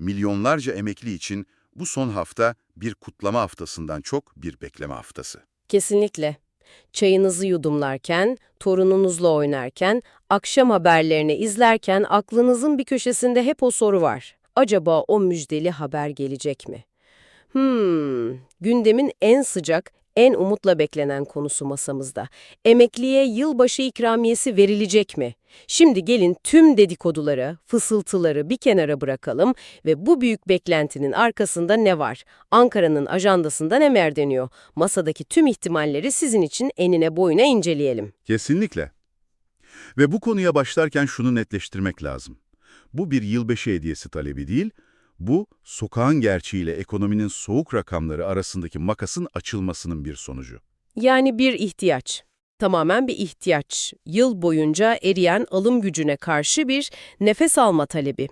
milyonlarca emekli için bu son hafta bir kutlama haftasından çok bir bekleme haftası. Kesinlikle. Çayınızı yudumlarken, torununuzla oynarken, akşam haberlerini izlerken aklınızın bir köşesinde hep o soru var. Acaba o müjdeli haber gelecek mi? Hmm, gündemin en sıcak, en umutla beklenen konusu masamızda. Emekliye yılbaşı ikramiyesi verilecek mi? Şimdi gelin tüm dedikoduları, fısıltıları bir kenara bırakalım ve bu büyük beklentinin arkasında ne var? Ankara'nın ajandasında ne merdeniyor? Masadaki tüm ihtimalleri sizin için enine boyuna inceleyelim. Kesinlikle. Ve bu konuya başlarken şunu netleştirmek lazım. Bu bir yılbaşı hediyesi talebi değil, bu sokağın gerçeğiyle ekonominin soğuk rakamları arasındaki makasın açılmasının bir sonucu. Yani bir ihtiyaç. Tamamen bir ihtiyaç. Yıl boyunca eriyen alım gücüne karşı bir nefes alma talebi.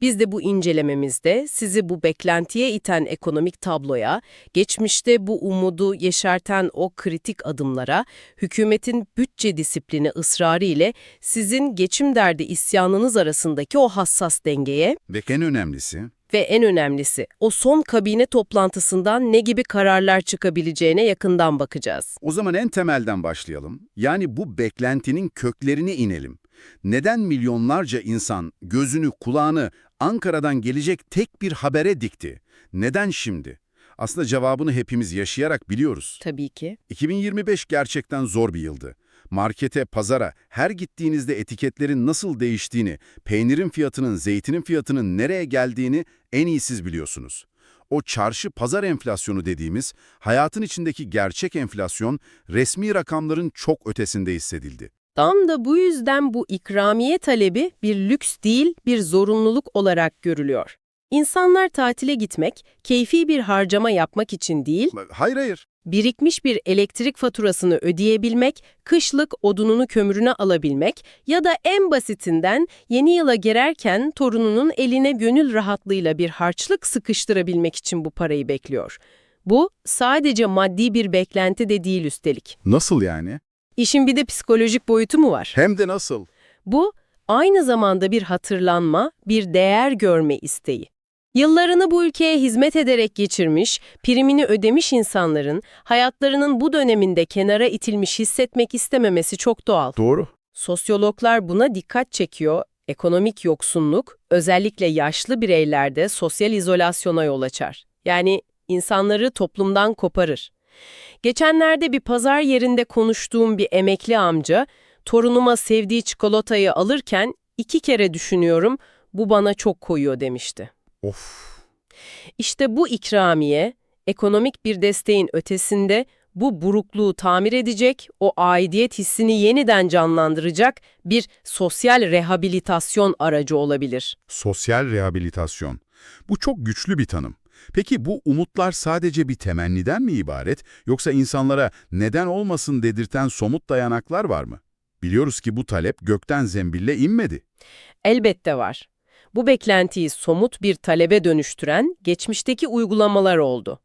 Biz de bu incelememizde sizi bu beklentiye iten ekonomik tabloya, geçmişte bu umudu yeşerten o kritik adımlara, hükümetin bütçe disiplini ısrarı ile sizin geçim derdi isyanınız arasındaki o hassas dengeye Ve en önemlisi, ve en önemlisi o son kabine toplantısından ne gibi kararlar çıkabileceğine yakından bakacağız. o zaman en temelden başlayalım. Yani bu beklentinin köklerine inelim. Neden milyonlarca insan gözünü, kulağını Ankara'dan gelecek tek bir habere dikti? Neden şimdi? Aslında cevabını hepimiz yaşayarak biliyoruz. Tabii ki. 2025 gerçekten zor bir yıldı. Markete, pazara, her gittiğinizde etiketlerin nasıl değiştiğini, peynirin fiyatının, zeytinin fiyatının nereye geldiğini en iyi siz biliyorsunuz. O çarşı pazar enflasyonu dediğimiz, hayatın içindeki gerçek enflasyon, resmi rakamların çok ötesinde hissedildi. Tam da bu yüzden bu ikramiye talebi bir lüks değil, bir zorunluluk olarak görülüyor. İnsanlar tatile gitmek, keyfi bir harcama yapmak için değil, Hayır hayır. Birikmiş bir elektrik faturasını ödeyebilmek, kışlık odununu kömürüne alabilmek ya da en basitinden yeni yıla girerken torununun eline gönül rahatlığıyla bir harçlık sıkıştırabilmek için bu parayı bekliyor. Bu sadece maddi bir beklenti de değil üstelik. Nasıl yani? İşin bir de psikolojik boyutu mu var? Hem de nasıl? Bu aynı zamanda bir hatırlanma, bir değer görme isteği. Yıllarını bu ülkeye hizmet ederek geçirmiş, primini ödemiş insanların hayatlarının bu döneminde kenara itilmiş hissetmek istememesi çok doğal. Doğru. Sosyologlar buna dikkat çekiyor. Ekonomik yoksunluk özellikle yaşlı bireylerde sosyal izolasyona yol açar. Yani insanları toplumdan koparır. Geçenlerde bir pazar yerinde konuştuğum bir emekli amca, torunuma sevdiği çikolatayı alırken iki kere düşünüyorum, bu bana çok koyuyor demişti. Of. İşte bu ikramiye, ekonomik bir desteğin ötesinde bu burukluğu tamir edecek, o aidiyet hissini yeniden canlandıracak bir sosyal rehabilitasyon aracı olabilir. Sosyal rehabilitasyon. Bu çok güçlü bir tanım. Peki bu umutlar sadece bir temenniden mi ibaret yoksa insanlara neden olmasın dedirten somut dayanaklar var mı? Biliyoruz ki bu talep gökten zembille inmedi. Elbette var. Bu beklentiyi somut bir talebe dönüştüren geçmişteki uygulamalar oldu.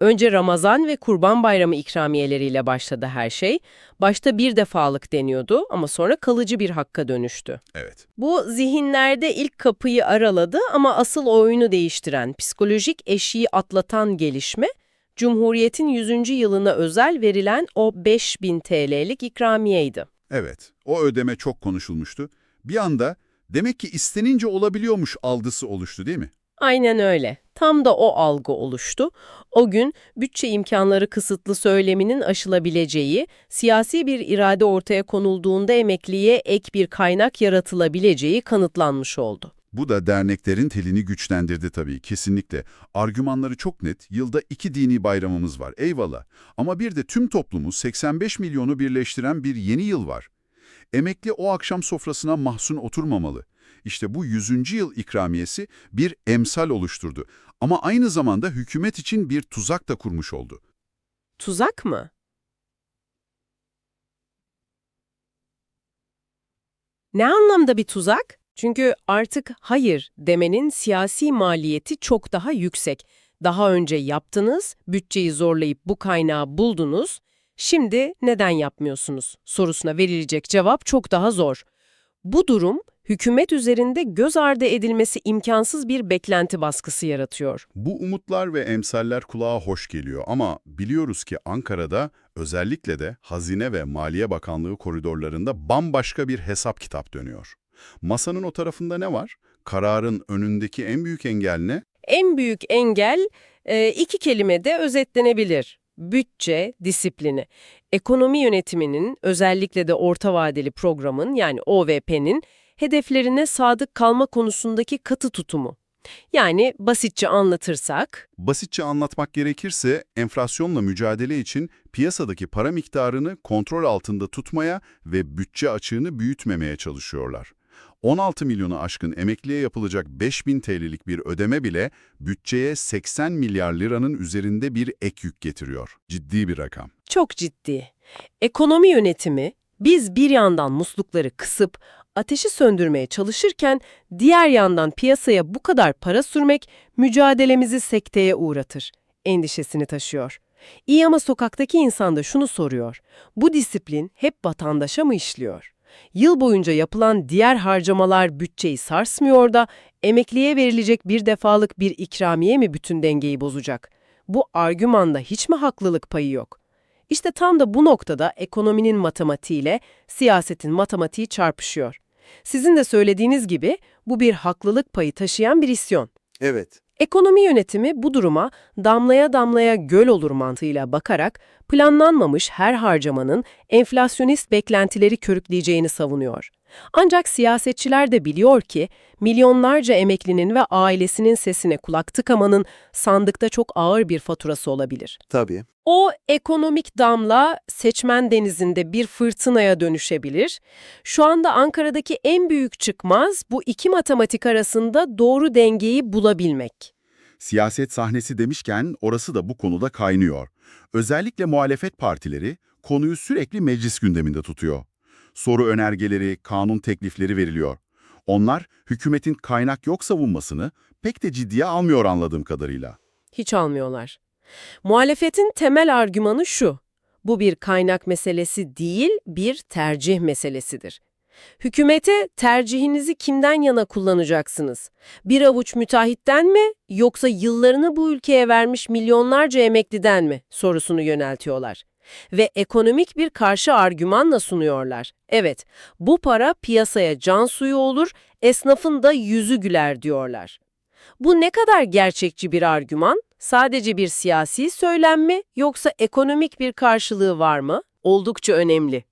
Önce Ramazan ve Kurban Bayramı ikramiyeleriyle başladı her şey. Başta bir defalık deniyordu ama sonra kalıcı bir hakka dönüştü. Evet. Bu zihinlerde ilk kapıyı araladı ama asıl oyunu değiştiren, psikolojik eşiği atlatan gelişme, Cumhuriyet'in 100. yılına özel verilen o 5000 TL'lik ikramiyeydi. Evet. O ödeme çok konuşulmuştu. Bir anda demek ki istenince olabiliyormuş algısı oluştu değil mi? Aynen öyle. Tam da o algı oluştu. O gün bütçe imkanları kısıtlı söyleminin aşılabileceği, siyasi bir irade ortaya konulduğunda emekliye ek bir kaynak yaratılabileceği kanıtlanmış oldu. Bu da derneklerin telini güçlendirdi tabii, kesinlikle. Argümanları çok net, yılda iki dini bayramımız var, eyvallah. Ama bir de tüm toplumu 85 milyonu birleştiren bir yeni yıl var. Emekli o akşam sofrasına mahzun oturmamalı. İşte bu 100. yıl ikramiyesi bir emsal oluşturdu. Ama aynı zamanda hükümet için bir tuzak da kurmuş oldu. Tuzak mı? Ne anlamda bir tuzak? Çünkü artık hayır demenin siyasi maliyeti çok daha yüksek. Daha önce yaptınız, bütçeyi zorlayıp bu kaynağı buldunuz. Şimdi neden yapmıyorsunuz sorusuna verilecek cevap çok daha zor. Bu durum hükümet üzerinde göz ardı edilmesi imkansız bir beklenti baskısı yaratıyor. Bu umutlar ve emsaller kulağa hoş geliyor ama biliyoruz ki Ankara'da özellikle de Hazine ve Maliye Bakanlığı koridorlarında bambaşka bir hesap kitap dönüyor. Masanın o tarafında ne var? Kararın önündeki en büyük engel ne? En büyük engel e, iki kelimede özetlenebilir. Bütçe, disiplini. Ekonomi yönetiminin özellikle de orta vadeli programın yani OVP'nin hedeflerine sadık kalma konusundaki katı tutumu. Yani basitçe anlatırsak, Basitçe anlatmak gerekirse enflasyonla mücadele için piyasadaki para miktarını kontrol altında tutmaya ve bütçe açığını büyütmemeye çalışıyorlar. 16 milyonu aşkın emekliye yapılacak 5000 TL'lik bir ödeme bile bütçeye 80 milyar liranın üzerinde bir ek yük getiriyor. Ciddi bir rakam. çok ciddi. Ekonomi yönetimi, biz bir yandan muslukları kısıp ateşi söndürmeye çalışırken diğer yandan piyasaya bu kadar para sürmek mücadelemizi sekteye uğratır. Endişesini taşıyor. İyi ama sokaktaki insan da şunu soruyor. Bu disiplin hep vatandaşa mı işliyor? Yıl boyunca yapılan diğer harcamalar bütçeyi sarsmıyor da emekliye verilecek bir defalık bir ikramiye mi bütün dengeyi bozacak? Bu argümanda hiç mi haklılık payı yok? İşte tam da bu noktada ekonominin matematiğiyle siyasetin matematiği çarpışıyor. Sizin de söylediğiniz gibi bu bir haklılık payı taşıyan bir isyon. Evet. Ekonomi yönetimi bu duruma damlaya damlaya göl olur mantığıyla bakarak planlanmamış her harcamanın enflasyonist beklentileri körükleyeceğini savunuyor. Ancak siyasetçiler de biliyor ki milyonlarca emeklinin ve ailesinin sesine kulak tıkamanın sandıkta çok ağır bir faturası olabilir. Tabii. O ekonomik damla seçmen denizinde bir fırtınaya dönüşebilir. Şu anda Ankara'daki en büyük çıkmaz bu iki matematik arasında doğru dengeyi bulabilmek. Siyaset sahnesi demişken orası da bu konuda kaynıyor. Özellikle muhalefet partileri konuyu sürekli meclis gündeminde tutuyor. Soru önergeleri, kanun teklifleri veriliyor. Onlar hükümetin kaynak yok savunmasını pek de ciddiye almıyor anladığım kadarıyla. Hiç almıyorlar. Muhalefetin temel argümanı şu. Bu bir kaynak meselesi değil, bir tercih meselesidir. Hükümete tercihinizi kimden yana kullanacaksınız? Bir avuç müteahhitten mi yoksa yıllarını bu ülkeye vermiş milyonlarca emekliden mi sorusunu yöneltiyorlar. Ve ekonomik bir karşı argümanla sunuyorlar. Evet, bu para piyasaya can suyu olur, esnafın da yüzü güler diyorlar. Bu ne kadar gerçekçi bir argüman? Sadece bir siyasi söylem mi yoksa ekonomik bir karşılığı var mı? Oldukça önemli.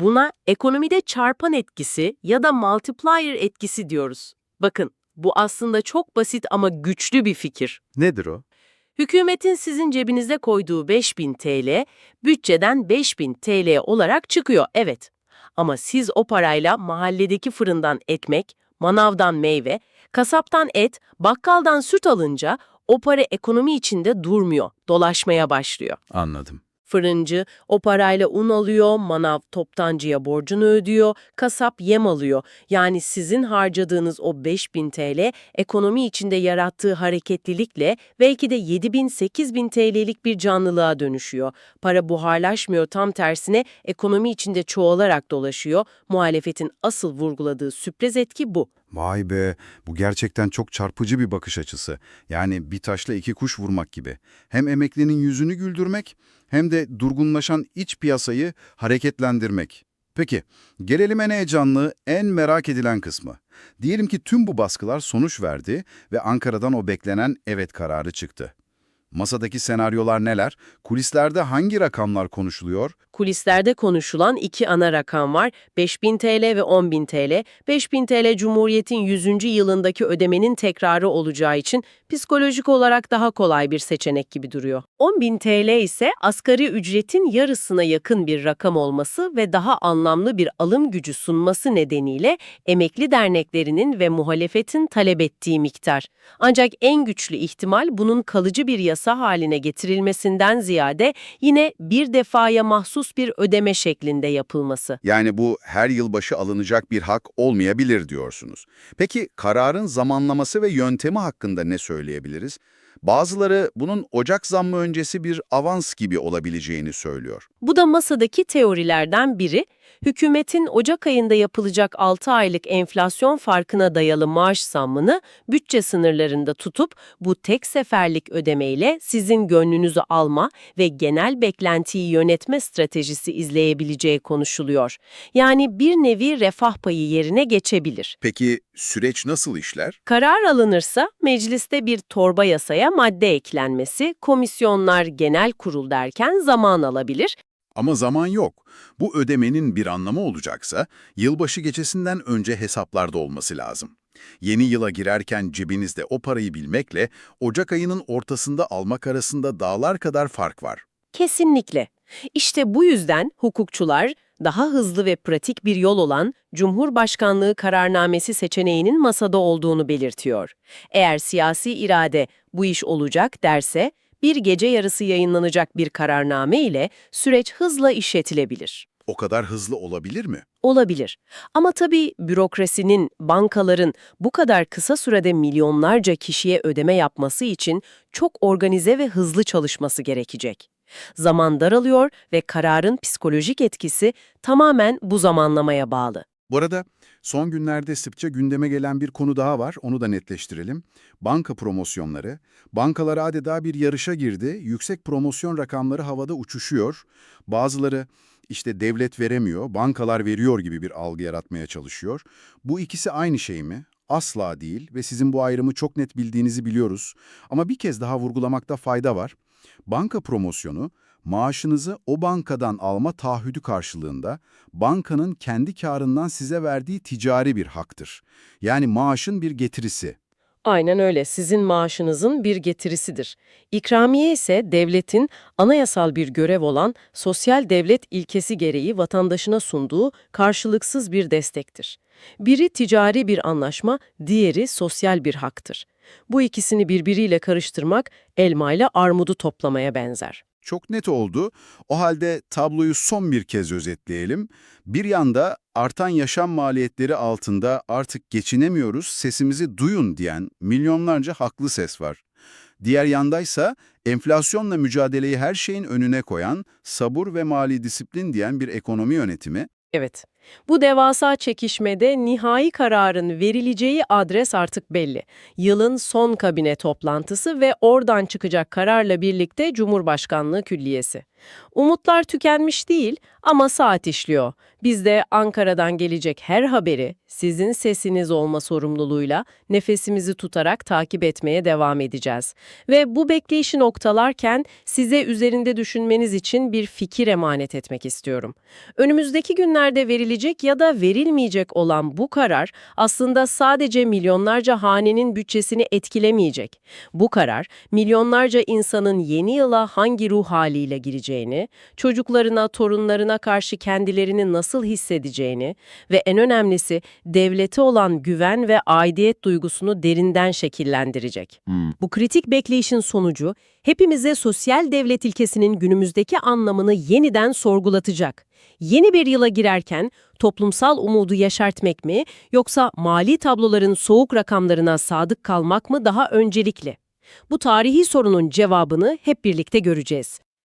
Buna ekonomide çarpan etkisi ya da multiplier etkisi diyoruz. Bakın, bu aslında çok basit ama güçlü bir fikir. Nedir o? Hükümetin sizin cebinize koyduğu 5000 TL, bütçeden 5000 TL olarak çıkıyor, evet. Ama siz o parayla mahalledeki fırından ekmek, manavdan meyve, kasaptan et, bakkaldan süt alınca o para ekonomi içinde durmuyor, dolaşmaya başlıyor. Anladım. Fırıncı o parayla un alıyor, manav toptancıya borcunu ödüyor, kasap yem alıyor. Yani sizin harcadığınız o 5000 TL ekonomi içinde yarattığı hareketlilikle belki de 7000-8000 TL'lik bir canlılığa dönüşüyor. Para buharlaşmıyor tam tersine ekonomi içinde çoğalarak dolaşıyor. Muhalefetin asıl vurguladığı sürpriz etki bu. Vay be, bu gerçekten çok çarpıcı bir bakış açısı. Yani bir taşla iki kuş vurmak gibi. Hem emeklinin yüzünü güldürmek hem de durgunlaşan iç piyasayı hareketlendirmek. Peki, gelelim en heyecanlı, en merak edilen kısmı. Diyelim ki tüm bu baskılar sonuç verdi ve Ankara'dan o beklenen evet kararı çıktı. Masadaki senaryolar neler? Kulislerde hangi rakamlar konuşuluyor? Kulislerde konuşulan iki ana rakam var. 5000 TL ve 10.000 TL. 5000 TL Cumhuriyet'in 100. yılındaki ödemenin tekrarı olacağı için psikolojik olarak daha kolay bir seçenek gibi duruyor. 10.000 TL ise asgari ücretin yarısına yakın bir rakam olması ve daha anlamlı bir alım gücü sunması nedeniyle emekli derneklerinin ve muhalefetin talep ettiği miktar. Ancak en güçlü ihtimal bunun kalıcı bir yasa yasa haline getirilmesinden ziyade yine bir defaya mahsus bir ödeme şeklinde yapılması. Yani bu her yılbaşı alınacak bir hak olmayabilir diyorsunuz. Peki kararın zamanlaması ve yöntemi hakkında ne söyleyebiliriz? Bazıları bunun Ocak zammı öncesi bir avans gibi olabileceğini söylüyor. Bu da masadaki teorilerden biri. Hükümetin Ocak ayında yapılacak 6 aylık enflasyon farkına dayalı maaş zammını bütçe sınırlarında tutup bu tek seferlik ödemeyle sizin gönlünüzü alma ve genel beklentiyi yönetme stratejisi izleyebileceği konuşuluyor. Yani bir nevi refah payı yerine geçebilir. Peki süreç nasıl işler? Karar alınırsa mecliste bir torba yasaya madde eklenmesi, komisyonlar genel kurul derken zaman alabilir. Ama zaman yok. Bu ödemenin bir anlamı olacaksa yılbaşı gecesinden önce hesaplarda olması lazım. Yeni yıla girerken cebinizde o parayı bilmekle Ocak ayının ortasında almak arasında dağlar kadar fark var. Kesinlikle. İşte bu yüzden hukukçular daha hızlı ve pratik bir yol olan Cumhurbaşkanlığı kararnamesi seçeneğinin masada olduğunu belirtiyor. Eğer siyasi irade bu iş olacak derse bir gece yarısı yayınlanacak bir kararname ile süreç hızla işletilebilir. O kadar hızlı olabilir mi? Olabilir. Ama tabii bürokrasinin, bankaların bu kadar kısa sürede milyonlarca kişiye ödeme yapması için çok organize ve hızlı çalışması gerekecek. Zaman daralıyor ve kararın psikolojik etkisi tamamen bu zamanlamaya bağlı. Bu arada son günlerde sıkça gündeme gelen bir konu daha var, onu da netleştirelim. Banka promosyonları. Bankalar adeta bir yarışa girdi, yüksek promosyon rakamları havada uçuşuyor. Bazıları işte devlet veremiyor, bankalar veriyor gibi bir algı yaratmaya çalışıyor. Bu ikisi aynı şey mi? Asla değil ve sizin bu ayrımı çok net bildiğinizi biliyoruz. Ama bir kez daha vurgulamakta fayda var. Banka promosyonu, maaşınızı o bankadan alma taahhüdü karşılığında bankanın kendi karından size verdiği ticari bir haktır. Yani maaşın bir getirisi. Aynen öyle. Sizin maaşınızın bir getirisidir. İkramiye ise devletin anayasal bir görev olan sosyal devlet ilkesi gereği vatandaşına sunduğu karşılıksız bir destektir. Biri ticari bir anlaşma, diğeri sosyal bir haktır. Bu ikisini birbiriyle karıştırmak elma ile armudu toplamaya benzer. Çok net oldu. O halde tabloyu son bir kez özetleyelim. Bir yanda artan yaşam maliyetleri altında artık geçinemiyoruz, sesimizi duyun diyen milyonlarca haklı ses var. Diğer yandaysa enflasyonla mücadeleyi her şeyin önüne koyan, sabır ve mali disiplin diyen bir ekonomi yönetimi, Evet, bu devasa çekişmede nihai kararın verileceği adres artık belli. Yılın son kabine toplantısı ve oradan çıkacak kararla birlikte Cumhurbaşkanlığı Külliyesi. Umutlar tükenmiş değil ama saat işliyor. Biz de Ankara'dan gelecek her haberi sizin sesiniz olma sorumluluğuyla nefesimizi tutarak takip etmeye devam edeceğiz. Ve bu bekleyişi noktalarken size üzerinde düşünmeniz için bir fikir emanet etmek istiyorum. Önümüzdeki günlerde verilecek ya da verilmeyecek olan bu karar aslında sadece milyonlarca hanenin bütçesini etkilemeyecek. Bu karar milyonlarca insanın yeni yıla hangi ruh haliyle gireceğini, çocuklarına, torunlarına karşı kendilerini nasıl hissedeceğini ve en önemlisi devlete olan güven ve aidiyet duygusunu derinden şekillendirecek. Bu kritik bekleyişin sonucu hepimize sosyal devlet ilkesinin günümüzdeki anlamını yeniden sorgulatacak. Yeni bir yıla girerken toplumsal umudu yaşartmak mı yoksa mali tabloların soğuk rakamlarına sadık kalmak mı daha öncelikli? Bu tarihi sorunun cevabını hep birlikte göreceğiz.